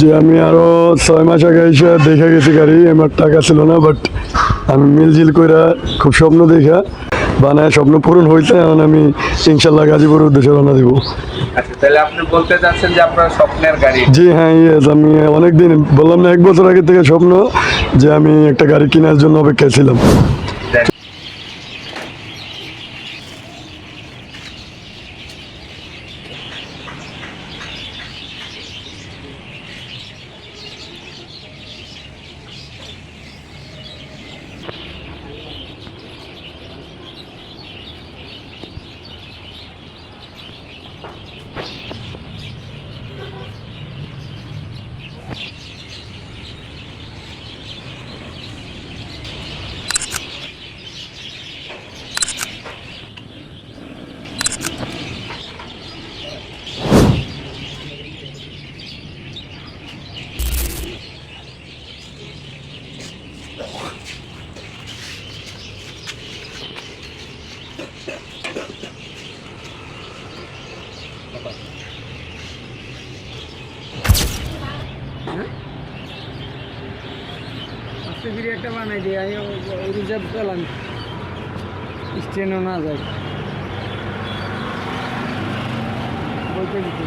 যে আমি আরও ছয় মাস আগে এসে দেখে গেছি গাড়ি আমার টাকা ছিল না বাট আমি মিলজিল কইরা খুব স্বপ্ন দেখা বানায় স্বপ্ন পূরণ হইতে এখন আমি ইনশাল্লাহ গাজীপুরের উদ্দেশ্যে রওনা দিব। আচ্ছা জি হ্যাঁ ইয়েস আমি অনেকদিন বললাম না এক বছর আগে থেকে স্বপ্ন যে আমি একটা গাড়ি কেনার জন্য অপেক্ষায় ছিলাম। ফিরে একটা বানাই দিই আমি রিজার্ভ পেলাম স্টেনও না যায়। বলতে দিতে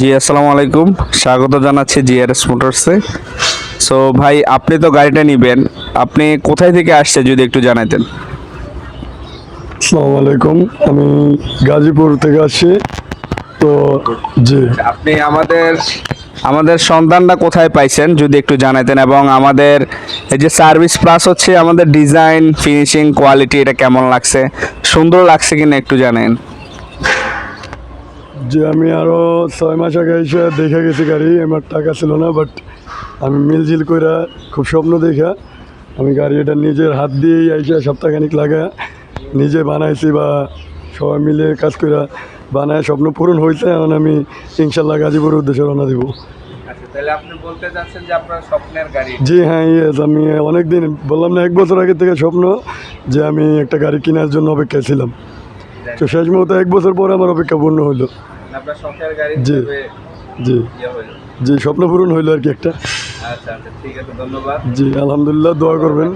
জি, আসসালামু আলাইকুম। স্বাগত জানাচ্ছি জিআরএস মোটরসে সো ভাই, আপনি তো গাড়িটা নেবেন। আপনি কোথায় থেকে আসছে যদি একটু জানাতেন আসসালামু আলাইকুম। আমি গাজীপুর থেকে আসছি। তো জি। আপনি আমাদের আমাদের সন্ধানটা কোথায় পাইছেন যদি একটু জানাতেন এবং আমাদের এই যে সার্ভিস প্লাস হচ্ছে আমাদের ডিজাইন ফিনিশিং কোয়ালিটি এটা কেমন লাগছে? সুন্দর লাগছে কিনা একটু জানেন। যে আমি আরও ছয় মাস আগে এসে দেখে গেছি গাড়ি আমার টাকা ছিল না বাট আমি মিলজিল কইরা খুব স্বপ্ন দেখা আমি গাড়ি এটা নিজের হাত দিয়েই আইসা সপ্তাহখানিক লাগা। নিজে বানাইছি বা সবাই মিলে কাজ কইরা বানায় স্বপ্ন পূরণ হয়েছে এখন আমি ইনশাল্লাহ গাজীপুরের উদ্দেশ্যে রওনা দিব। আচ্ছা জি হ্যাঁ ইয়েস আমি অনেকদিন বললাম না এক বছর আগে থেকে স্বপ্ন যে আমি একটা গাড়ি কেনার জন্য অপেক্ষা ছিলাম। তো শেষ মুহূর্তে এক বছর পরে আমার অপেক্ষা পূর্ণ শখের গাড়ি জি। জি। ইয়ে জি স্বপ্ন পূরণ হইল আর কি একটা। আচ্ছা আচ্ছা জি আলহামদুলিল্লাহ দোয়া করবেন।